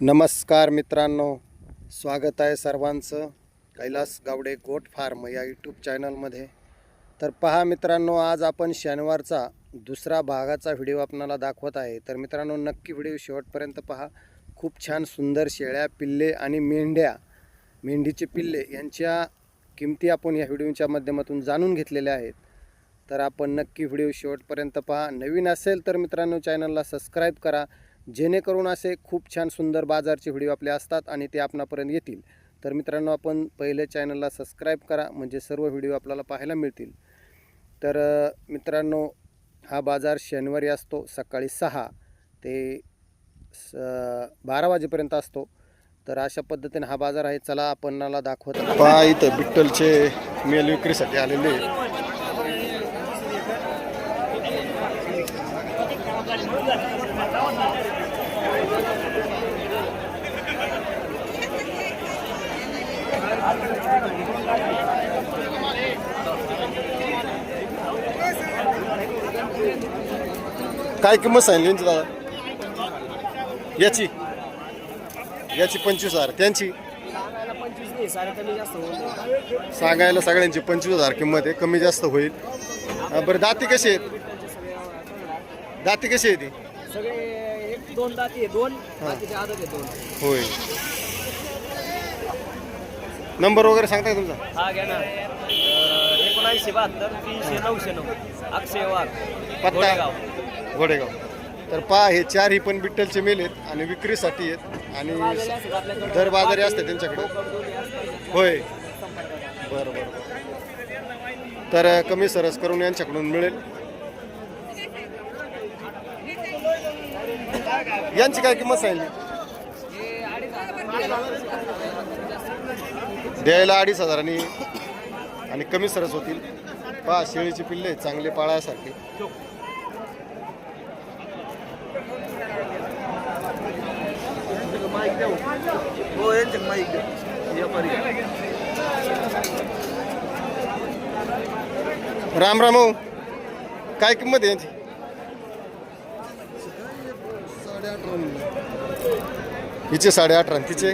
नमस्कार मित्रांनो स्वागत आहे सर्वांचं कैलास गावडे गोट फार्म या यूट्यूब चॅनलमध्ये. तर पहा मित्रांनो आज आपण शनिवारचा दुसरा भागाचा व्हिडिओ आपणाला दाखवत आहे. तर मित्रांनो नक्की व्हिडिओ शेवटपर्यंत पहा. खूप छान सुंदर शेळ्या पिल्ले आणि मेंढ्या मेंढीचे पिल्ले यांच्या किमती आपण या व्हिडिओच्या माध्यमातून जाणून घेतलेल्या आहेत. तर आपण नक्की व्हिडिओ शेवटपर्यंत पहा. नवीन असेल तर मित्रांनो चॅनलला सबस्क्राईब करा. जेणेकरून असे खूप छान सुंदर बाजारचे व्हिडिओ आपले असतात आणि ते आपणापर्यंत येतील. तर मित्रांनो आपण पहिले चॅनलला सबस्क्राईब करा म्हणजे सर्व व्हिडिओ आपल्याला पाहायला मिळतील. तर मित्रांनो हा बाजार शनिवारी असतो सकाळी सहा ते स बारा वाजेपर्यंत असतो. तर अशा पद्धतीने हा बाजार आहे. चला आपणाला दाखवत इथं बिट्टलचे मेल विक्रीसाठी आलेले काय किंमत सांगितली यांची दादा? याची? याची पंचवीस हजार. त्यांची? सांगायला सगळ्यांची पंचवीस हजार किंमत आहे. कमी जास्त होईल. बरं दाती कशी आहेत? दाती कशी आहे ती? होय. नंबर वगैरे सांगताय तुमचा? हा घ्या ना. अं, एकोणऐंशी बहात्तर तीनशे नऊशे नऊ. अक्षय वाघ. पत्ता. घोडेगाव. तर पहा हे चार ही पण बिट्टलचे मेल आहेत आणि विक्रीसाठी आहेत. आणि दर बाजारी असते त्यांच्याकडे. होय. बरं बरं तर कमी सरस करून यांच्याकडून मिळेल. यांची काय किंमत सांगली द्यायला अडीच हजारांनी. आणि कमी सरस होतील. पहा शेळीची पिल्ले आहेत, हो यांचे माईक. व्यापारी. राम राम काय किंमत आहे यांची? हिचे साडे अठरा तिचे?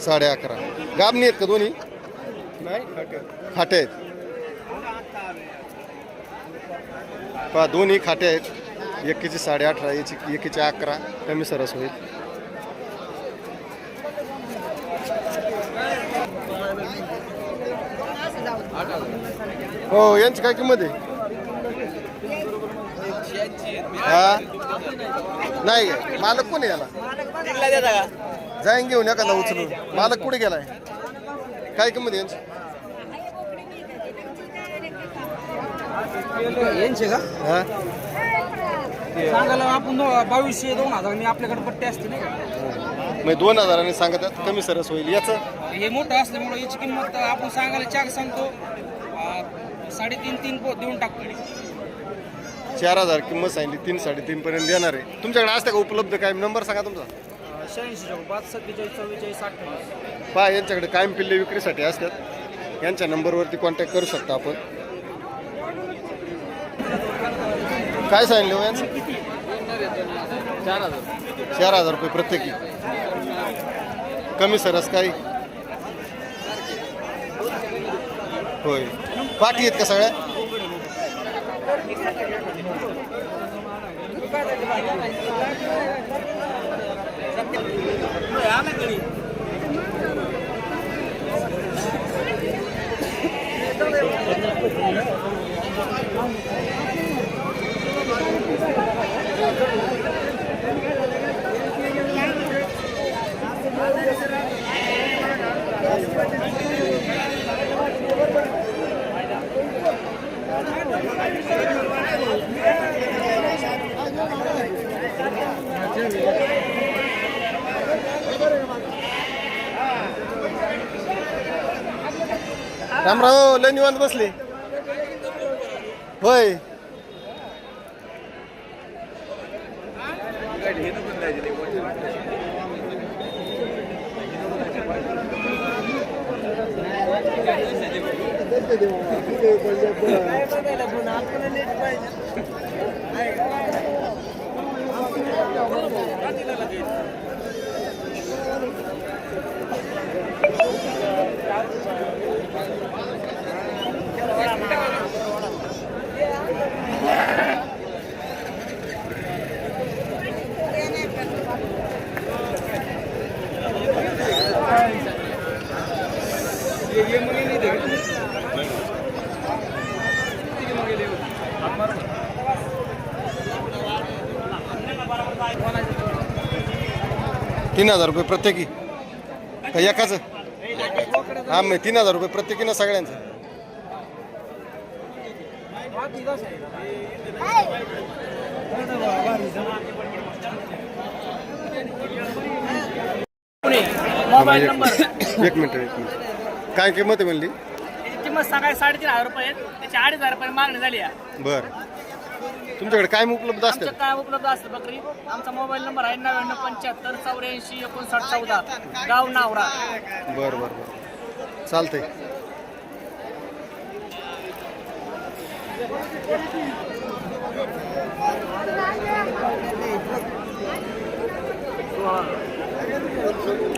साडे अकरा. गाबणी आहेत का दोन्ही? खाटे आहेत. पहा दोन्ही खाटे आहेत. एकीची साडे अठरा याची एकीची अकरा. कमी सरस होईल. हो यांची काय किंमत आहे? हा? नाही मालक कोण याला? जाईन घेऊन एखादा उचलून. मालक कुठे गेलाय? काय किंमत यांची यांची? का हा? सांगायला आपण बावीसशे दोन हजार आणि आपल्याकडे पट्टे असते नाही का? मग दोन हजारांनी सांगत आहेत, कमी सरस होईल. याचं? हे मोठं असल्यामुळे याची किंमत आपण सांगायला चार सांगतो. अं, साडेतीन तीन पो देऊन टाकतो. चार हजार किंमत सांगितली तीन साडेतीन पर्यंत देणार आहे. तुमच्याकडे असतं का उपलब्ध काय? नंबर सांगा तुमचा. शहाऐंशी पाच सत्तेचाळीस चव्वेचाळीस अठ्ठावीस. पहा यांच्याकडे कायम पिल्ले विक्रीसाठी असतात. यांच्या नंबरवरती कॉन्टॅक्ट करू शकता आपण. काय सांगितलं हो यांचं? चार हजार रुपये प्रत्येकी. कमी सरस काही? होय. पाठी आहेत का सगळ्या? रामराव लय निवांत बसले. होय. ये ये तीन हजार रुपये प्रत्येकी. का एकाच? हा मग तीन हजार रुपये प्रत्येकीनं सगळ्यांचं. Mobile number. एक मिनिट एक मिनिट. काय किंमत आहे म्हणली? किंमत सांगाय साडेतीन हजार रुपये आहेत. त्याची अडीच हजार रुपये मागणी झाली आहे. बरं. तुमच्याकडे काय उपलब्ध आमच्या असतात काय उपलब्ध असतं बकरी? आमचा मोबाईल नंबर आहे नव्याण्णव पंच्याहत्तर चौऱ्याऐंशी एकोणसाठ चौदा. गाव नावरा. बरं बरं बरं. चालतंय.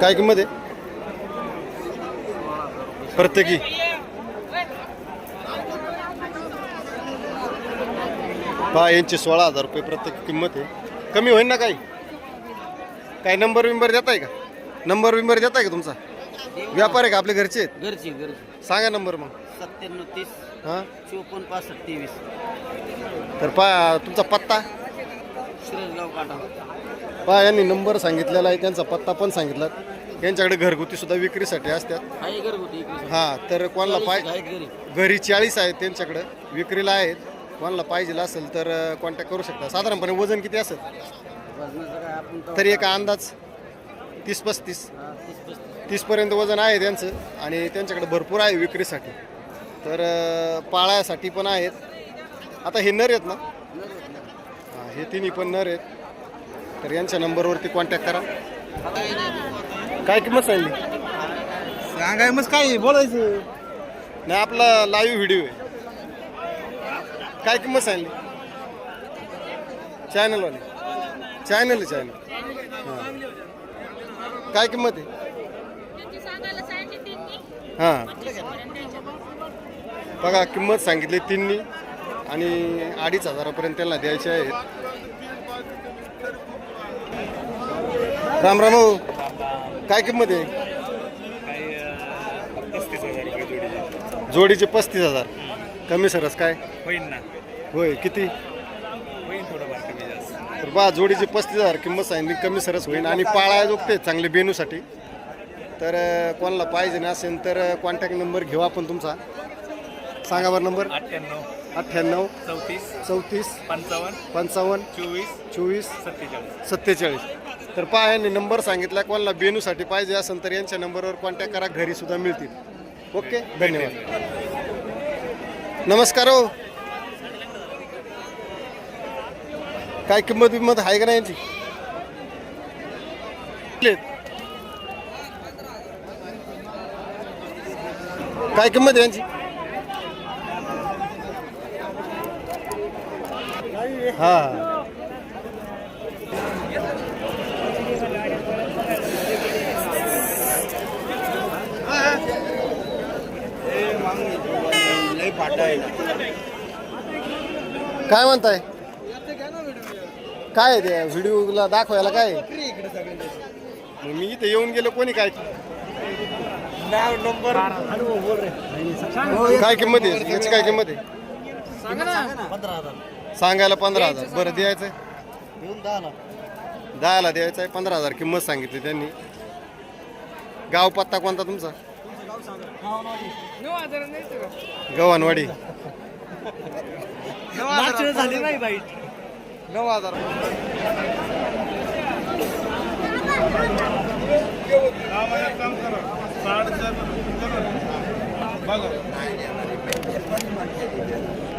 काय किंमत आहे? प्रत्येकी. पहा यांची सोळा हजार रुपये प्रत्येक किंमत आहे. कमी होईल ना काही? काय नंबर विंबर देताय का? नंबर विंबर देताय का तुमचा? व्यापार आहे का आपले घरचे आहेत? घरची घरची. सांगा नंबर मग. सत्त्याण्णव तीस हां? चोपन्न पासष्ट तेवीस. तर पा तुमचा पत्ता? शिरसगाव काटा. पहा यांनी नंबर सांगितलेला आहे त्यांचा पत्ता पण सांगितला. यांच्याकडे घरगुती सुद्धा विक्रीसाठी असतात. आहे घरगुती हां तर कोणाला पाय घरी. घरी चाळीस आहेत त्यांच्याकडं विक्रीला आहेत. कोणाला पाहिजे असेल तर कॉन्टॅक्ट करू शकता. साधारणपणे वजन किती असेल? वजनाचं काय आपण तरी एक अंदाज तीस पस्तीस. हा, तीस तीसपर्यंत वजन आहे त्यांचं आणि त्यांच्याकडे भरपूर आहे विक्रीसाठी. तर अं, पाळायसाठी पण आहेत. आता हे नर आहेत ना? हां हे तिन्ही पण नर आहेत. तर यांच्या नंबरवरती कॉन्टॅक्ट करा. काय किंमत सांगली? सांगाय मग काय बोलायचं. नाही आपला लाईव्ह व्हिडिओ आहे. काय किंमत सांगली? चॅनलवाले चॅनल आहे चॅनल हां. काय किंमत आहे? हां. बघा किंमत सांगितली तीननी आणि अडीच हजारापर्यंत त्यांना द्यायचे आहेत. राम राम भाऊ काय किंमत आहे? जोडीचे. पस्तीस हजार. कमी सरस काय? होईल ना. होय किती? होईल थोडंफार कमी जास्त तर बा जोडीचे पस्तीस हजार किंमत सांगितली कमी सरस होईल. आणि पाळाया जोगते चांगले बेनूसाठी. तर अं, कोणाला पाहिजे नसेल तर कॉन्टॅक्ट नंबर घेऊ आपण तुमचा. सांगा बरं नंबर अठ्ठ्याण्णव अठ्ठ्याण्णव चौतीस चौतीस पंचावन्न पंचावन्न चोवीस चोवीस सत्तेचाळीस. सत्तेचाळीस. तर पहा यांनी नंबर सांगितला कोणाला बेनूसाठी पाहिजे असेल तर यांच्या नंबरवर कॉन्टॅक्ट करा घरी सुद्धा मिळतील. ओके धन्यवाद. नमस्कार हो. काय किंमत बिंमत आहे का नाही यांची काय किंमत आहे यांची? हा. काय म्हणताय? काय आहे ते? व्हिडिओला दाखवायला काय? आहे? मग मी इथे येऊन गेलो कोणी काय? काय किंमत आहे? याची काय किंमत आहे? सांगायला पंधरा हजार. बरं द्यायचंय? दहाला द्यायचं आहे पंधरा हजार किंमत सांगितली त्यांनी. गाव पत्ता कोणता तुमचा? गव्हाणवाडी. झाली नाही बाई. नऊ हजार.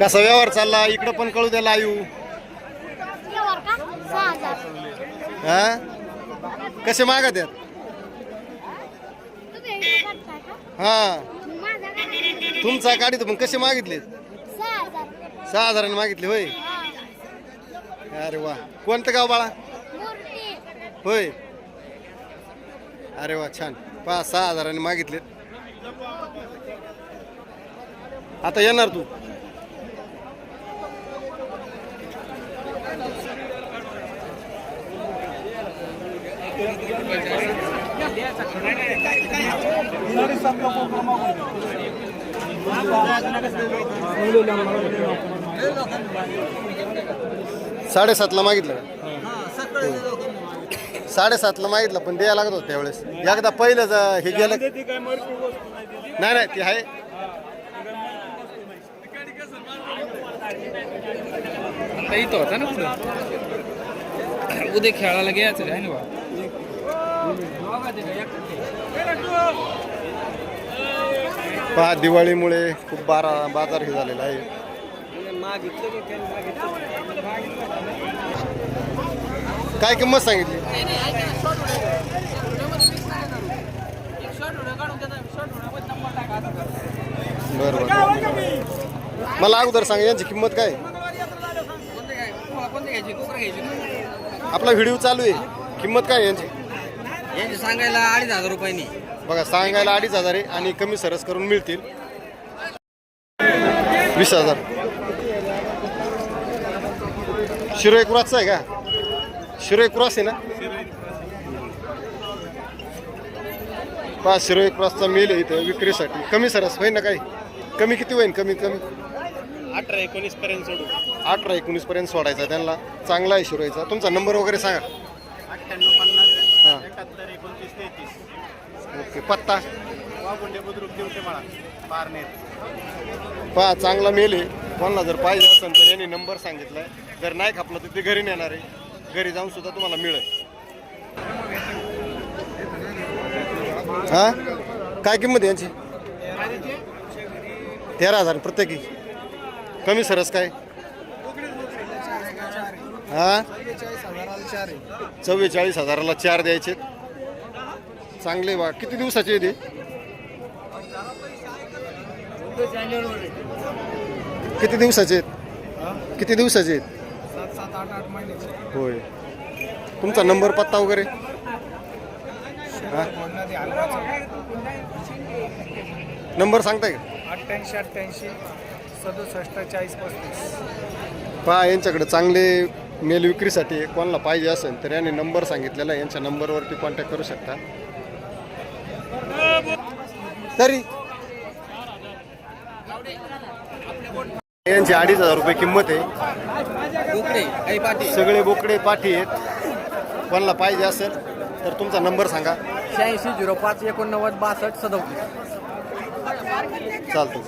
कसा व्यवहार चालला? इकडं पण कळू द्या हा? कसे मागत आहेत? हा तुमचा गाडी तर मग कसे मागितले सहा हजार. सहा हजारांनी मागितले होय. अरे वा. कोणतं गाव बाळा? होय. अरे वा छान. पाच सहा हजारांनी मागितले आता येणार तू. साडेसातला मागितलं का? साडेसातला मागितलं पण द्यायला लागत होतं त्यावेळेस. एकदा पहिलं ज- हे गेलं नाही नाही ते आहे. आता इथं होता ना पुढं? उद्या खेळायला घ्यायचं आहे ना बा पहा दिवाळीमुळे खूप बारा बाजार हे झालेला आहे. काय किंमत सांगितली? बरं बरं मला अगोदर सांग यांची किंमत काय? आपला व्हिडिओ चालू आहे. किंमत काय यांची? यांचे सांगायला अडीच हजार रुपयांनी. बघा सांगायला अडीच हजार आहे आणि कमी सरस करून मिळतील. वीस हजार. शिरोई क्रॉसचा आहे का शिरोई क्रॉस आहे ना पहा शिरोई क्रॉसचा मिल आहे इथं विक्रीसाठी कमी सरस होईल ना काही कमी किती होईल कमी कमी अठरा एकोणीस पर्यंत सोडू. अठरा एकोणीस पर्यंत सोडायचा त्यांना. चांगला आहे शिरोईचा तुमचा नंबर वगैरे सांगा. हां. ओके पत्ता. पहा चांगला मेल आहे. कोणाला जर पाहिजे असेल तर यांनी नंबर सांगितलाय. जर नाही खापलं तर ते घरी नेणार आहे. घरी जाऊन सुद्धा तुम्हाला मिळेल. हा? काय किंमत यांची? तेरा हजार प्रत्येकी. कमी सरस काय? हा? चव्वेचाळीस हजाराला चार द्यायचे. चांगले वा किती दिवसाचे ते? किती दिवसाचे आहेत? किती दिवसाचे आहेत? सात आठ आठ महिन्याचे. होय. तुमचा नंबर पत्ता वगैरे? नंबर सांगताय का? अठ्ठ्याऐंशी अठ्ठ्याऐंशी सदुसष्ट चाळीस पस्तीस. पहा यांच्याकडे चांगले मेल विक्रीसाठी. कोणाला पाहिजे असेल तर यांनी नंबर सांगितलेला आहे. यांच्या नंबरवरती कॉन्टॅक्ट करू शकता. तरी. यांची अडीच हजार रुपये किंमत आहे. सगळे बोकडे पाठी आहेत. कोणाला पाहिजे असेल तर तुमचा नंबर सांगा. शहाऐंशी झिरो पाच एकोणनव्वद बासष्ट सदोतीस. चालतो